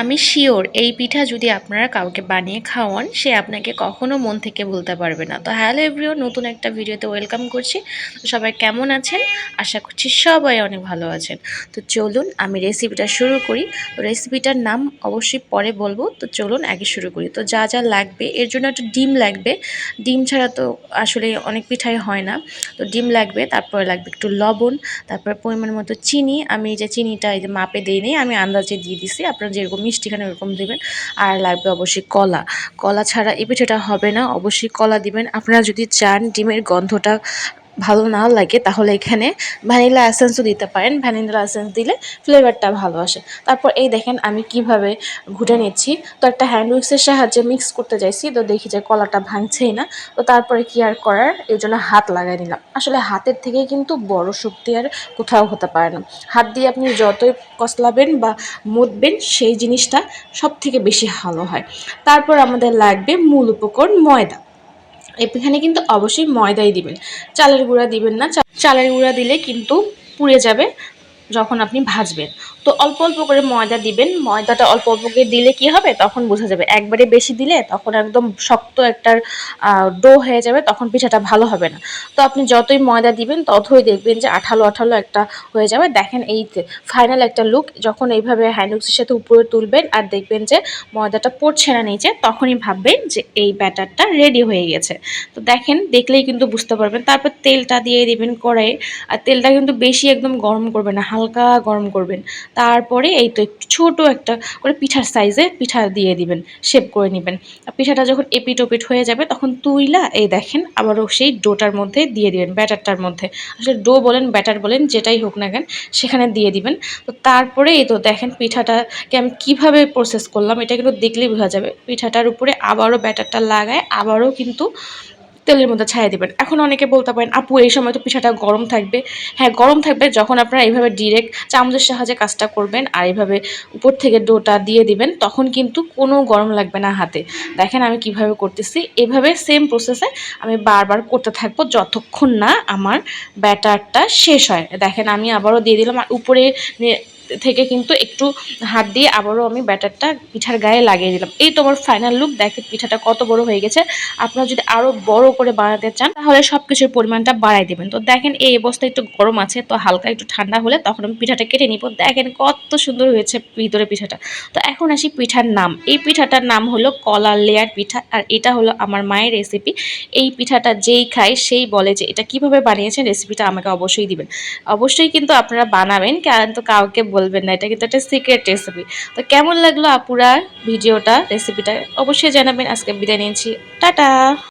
আমি শিওর এই পিঠা যদি আপনারা কাউকে বানিয়ে খাওয়ান, সে আপনাকে কখনো মন থেকে বলতে পারবে না। তো হ্যালো এভরিও নতুন একটা ভিডিওতে ওয়েলকাম করছি। সবাই কেমন আছেন? আশা করছি সবাই অনেক ভালো আছেন। তো চলুন আমি রেসিপিটা শুরু করি। রেসিপিটার নাম অবশ্যই পরে বলব। তো চলুন আগে শুরু করি। তো যা যা লাগবে, এর জন্য একটা ডিম লাগবে। ডিম ছাড়া তো আসলে অনেক পিঠাই হয় না। তো ডিম লাগবে, তারপরে লাগবে একটু লবণ, তারপরে পরিমাণ মতো চিনি। আমি যে চিনিটা এই যে মাপে দিই আমি আন্দাজে দিয়ে দিছি। আপনারা যেরকম মিষ্টি খান ওরকম দেবেন। আর লাগবে অবশ্যই কলা। কলা ছাড়া এই পিঠাটা হবে না। অবশ্যই কলা দিবেন। আপনারা যদি চান ডিমের গন্ধটা ভালো না লাগে, তাহলে এখানে ভ্যানিলা এসেন্সও দিতে পারেন। ভ্যানিলা এসেন্স দিলে ফ্লেভারটা ভালো আসে। তারপর এই দেখেন আমি কীভাবে ঘুটে নিচ্ছি। তো একটা হ্যান্ড উইক্সের সাহায্যে মিক্স করতে যাইছি তো দেখি যে কলাটা ভাঙছেই না। তো তারপরে কি আর করার? এই জন্য হাত লাগাই নিলাম। আসলে হাতের থেকে কিন্তু বড় শক্তি আর কোথাও হতে পারে না। হাত দিয়ে আপনি যতই কসলাবেন বা মুদবেন সেই জিনিসটা সব থেকে বেশি ভালো হয়। তারপর আমাদের লাগবে মূল উপকরণ ময়দা। এখানে কিন্তু অবশ্যই ময়দাই দিবেন। চালের গুঁড়া দিবেন না। চালের গুঁড়া দিলে কিন্তু পুড়ে যাবে। যখন আপনি ভাজবেন। তো অল্প অল্প করে ময়দা দিবেন। ময়দাটা অল্প অল্প করে দিলে কি হবে? তখন বোঝা যাবে। একবারে বেশি দিলে তখন একদম শক্ত একটা ডো হয়ে যাবে। তখন পিঠাটা ভালো হবে না। তো আপনি যতই ময়দা দিবেন, ততই দেখবেন যে আঠালো আঠালো একটা হয়ে যাবে। দেখেন এই ফাইনাল একটা লুক যখন এইভাবে হ্যান্ডউক্সের সাথে উপরে তুলবেন আর দেখবেন যে ময়দাটা পড়ছে না নিচে, তখনই ভাববেন যে এই ব্যাটারটা রেডি হয়ে গেছে। তো দেখেন, দেখলেই কিন্তু বুঝতে পারবেন। তারপর তেলটা দিয়ে দিবেন কড়াইয়ে। আর তেলটা কিন্তু বেশি একদম গরম করবে না। হালকা গরম করবেন। তারপরে এই তো ছোটো একটা করে পিঠার সাইজে পিঠা দিয়ে দিবেন শেপ করে নেবেন। পিঠাটা যখন এপিট ওপিট হয়ে যাবে, তখন তুইলা এই দেখেন আবারও সেই ডোটার মধ্যে দিয়ে দিবেন, ব্যাটারটার মধ্যে। আসলে ডো বলেন, ব্যাটার বলেন, যেটাই হোক না কেন, সেখানে দিয়ে দিবেন। তো তারপরে এই তো দেখেন পিঠাটাকে আমি কীভাবে প্রসেস করলাম, এটা কিন্তু দেখলেই বোঝা যাবে। পিঠাটার উপরে আবারও ব্যাটারটা লাগায়, আবারও কিন্তু তেলের মধ্যে ছায়া দিবেন। এখন অনেকে বলতে পারেন, আপু, এই সময় তো পিঠাটা গরম থাকবে। হ্যাঁ গরম থাকবে যখন আপনারা এইভাবে ডিরেক্ট চামচের সাহায্যে কাজটা করবেন আর এইভাবে উপর থেকে ডোটা দিয়ে দিবেন, তখন কিন্তু কোনো গরম লাগবে না হাতে। দেখেন আমি কীভাবে করতেছি। এভাবে সেম প্রসেসে আমি বারবার করতে থাকব যতক্ষণ না আমার ব্যাটারটা শেষ হয়। দেখেন আমি আবারও দিয়ে দিলাম আর উপরে থেকে কিন্তু একটু হাত দিয়ে আবারও আমি ব্যাটারটা পিঠার গায়ে লাগিয়ে দিলাম। এই তো আমার ফাইনাল লুক দেখেন পিঠাটা কত বড় হয়ে গেছে। আপনারা যদি আরও বড় করে বানাতে চান, তাহলে সব কিছুর পরিমাণটা বাড়াই দেবেন। তো দেখেন এই অবস্থা একটু গরম আছে, তো হালকা একটু ঠান্ডা হলে তখন আমি পিঠাটা কেটে নিব। দেখেন কত সুন্দর হয়েছে ভিতরে পিঠাটা। তো এখন আসি পিঠার নাম। এই পিঠাটার নাম হলো কলার লেয়ার পিঠা, আর এটা হলো আমার মায়ের রেসিপি এই পিঠাটা যেই খায় সেই বলে যে এটা কীভাবে বানিয়েছেন রেসিপিটা আমাকে অবশ্যই দিবেন। অবশ্যই কিন্তু আপনারা বানাবেন, কারণ তো কাউকে বলবেন না, এটা কিন্তু একটা সিক্রেট রেসিপি তো কেমন লাগল আপুরা ভিডিওটা রেসিপিটা অবশ্যই জানাবেন। আজকে বিদায় নিয়েছি টাটা!